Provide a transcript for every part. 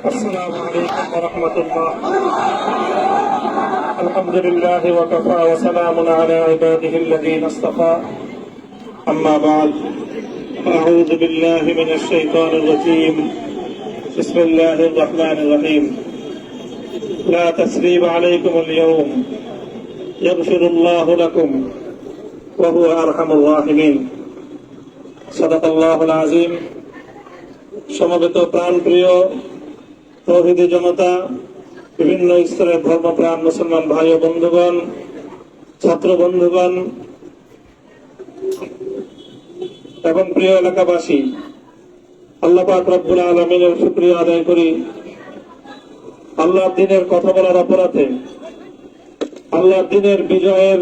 السلام عليكم ورحمة الله الحمد لله وكفى وسلام على عباده الذين اصطفى أما بعد أعوذ بالله من الشيطان الرجيم بسم الله الرحمن الرحيم لا تسريب عليكم اليوم يغفر الله لكم وهو أرحم الراحمين صدق الله العظيم সমবেত প্রাণপ্রিয় প্রভৃতি জনতা, বিভিন্ন স্তরের ধর্মপ্রাণ মুসলমান ভাই ও বন্ধুগণ, ছাত্র বন্ধুগণ, এবং প্রিয় এলাকাবাসী, আল্লাহ পাক রব্বুল আলমিনের শুক্রিয়া আদায় করি। আল্লাহ দিনের কথা বলার অপরাধে আল্লাহ দিনের বিজয়ের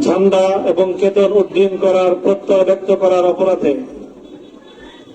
ঝান্ডা এবং কেতন উদ্দিন করার প্রত্যয় ব্যক্ত করার অপরাধে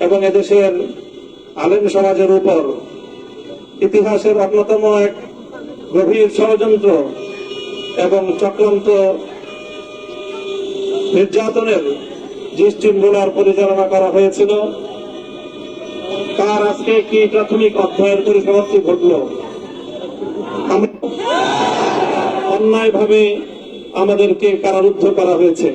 এবং এদেশের আলেম সমাজের উপর ইতিহাসের অন্যতম এক গভীর ষড়যন্ত্র এবং চক্রান্ত নির্যাতনের শৃঙ্খলার পরিচালনা করা হয়েছিল। তার আজকে কি প্রাথমিক অধ্যায়ের পরিসমাপ্তি ঘটল? অন্যায়ভাবে আমাদেরকে কারারুদ্ধ করা হয়েছে।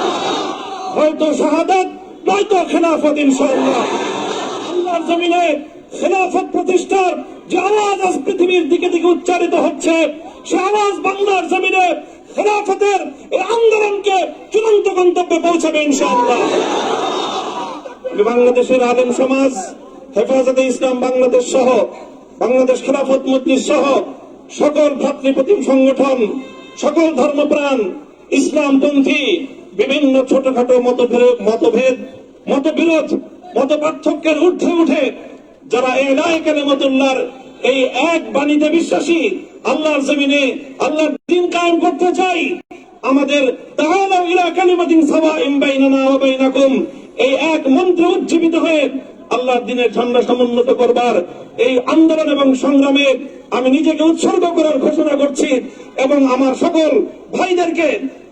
হয়তো শাহাদাত, নয়তো খেলাফত, ইনশাআল্লাহ। আল্লাহর জমিনে খেলাফত প্রতিষ্ঠার যে আওয়াজ আজ পৃথিবীর দিকে দিকে উচ্চারিত হচ্ছে, সে আওয়াজ বাংলার জমিনে খেলাফতের এই আন্দোলনকে চূড়ান্ত গন্তব্যে পৌঁছাবে, ইনশাআল্লাহ। বাংলাদেশের আলেম সমাজ, হেফাজতে ইসলাম বাংলাদেশ সহ, বাংলাদেশ খেলাফত মজলিস সহ, সকল ভাতৃপ্রতিম সংগঠন, সকল ধর্মপ্রাণ, ইসলামপন্থী বিভিন্ন ছোটখাটো মতভেদ মতভেদ, মতবিরোধ মত পার্থক্যের ঊর্ধ্বে উঠে যারা এই রায় কালেমতুল্লাহর এই এক বাণীতে বিশ্বাসী, আল্লাহর জমিনে আল্লাহর দিন কায়েম করতে চাই, আমাদের তাহলে ইলা কালিমাতিন সাওয়াইন বাইনানা ওয়া বাইনাকুম, এই এক মন্ত্র উজ্জীবিত হয়ে আল্লাহর দিনের ঝান্ডা সমুন্নত করবার এই আন্দোলন এবং সংগ্রামে আমি নিজেকে উৎসর্গ করার ঘোষণা করছি এবং আমার সকল ভাইদেরকে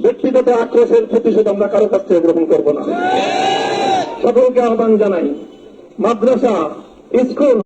ব্যক্তিগত আক্রোশের প্রতিশোধ আমরা কারও কাছ থেকে গ্রহণ করব না। সকলকে আহ্বান জানাই, মাদ্রাসা, স্কুল